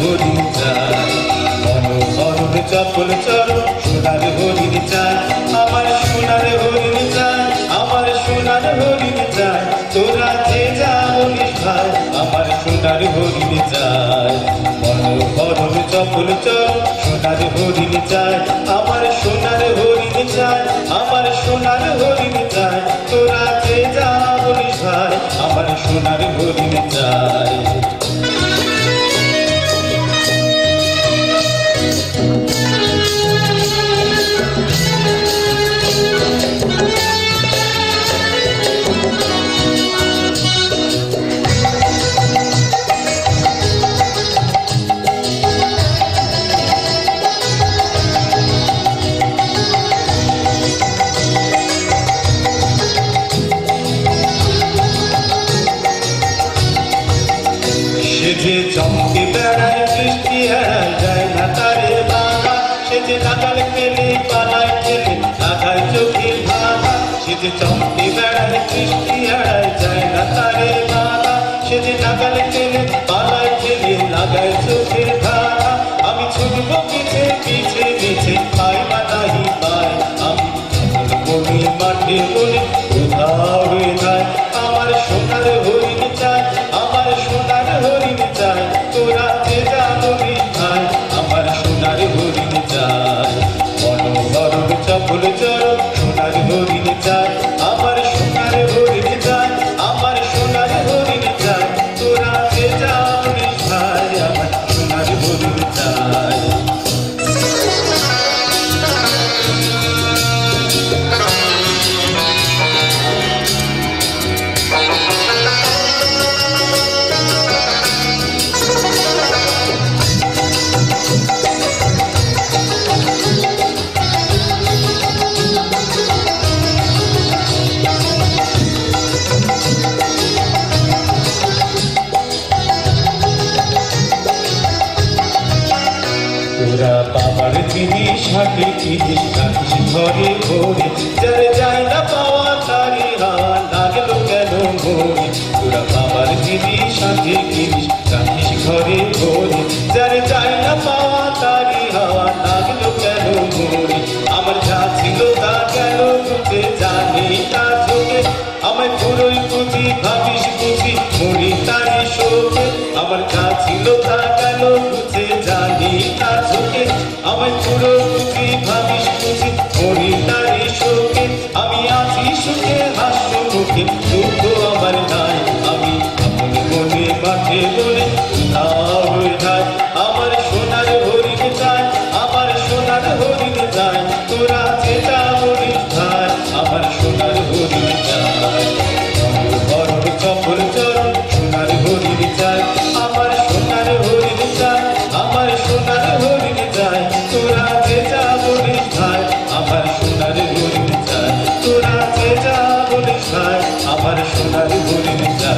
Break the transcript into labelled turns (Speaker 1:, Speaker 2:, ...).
Speaker 1: হরিণ চাই মনোহরণ চপল চরণ, সোনার হরিণ আমার সোনার হরিণ চাই আমার সোনার হরিণ চাই তোরা যে যা বলিস ভাই, আমার সোনার হরিণ চাই মনোহরণ চপল চরণ, সোনার হরিণ চাই আমার সোনার হরিণ চাই আমার সোনার হরিণ চাই তোরা যে যা বলিস ভাই, আমার সোনার হরিণ চাই সে যে কেলে পালায় খেলে লাগায় চোখের ভাবা সে যে চমকে বেড়ায় বৃষ্টি এড়ায় যায় না তারে বাবা সে যে জিনিস হাতে জিনিস রাখিস ঘরে ঘরে যারে না পাওয়া তারি হাওয়া লাগল কেন মরে তোরা বাবার জিনিস হাতে জিনিস রাখিস ঘরে ঘরে যারে চাই না পাওয়া আমার পুরো বুঝি ভাবিস খুশি করি তারি শোকে। আমি আছি সুখে হাস্য মুখে দুঃখ তোরা যেটা বলিস ভাই, আমার সোনার হরিণ চাই। তোরা যেটা বলিস ভাই, আমার সোনার হরিণ চাই।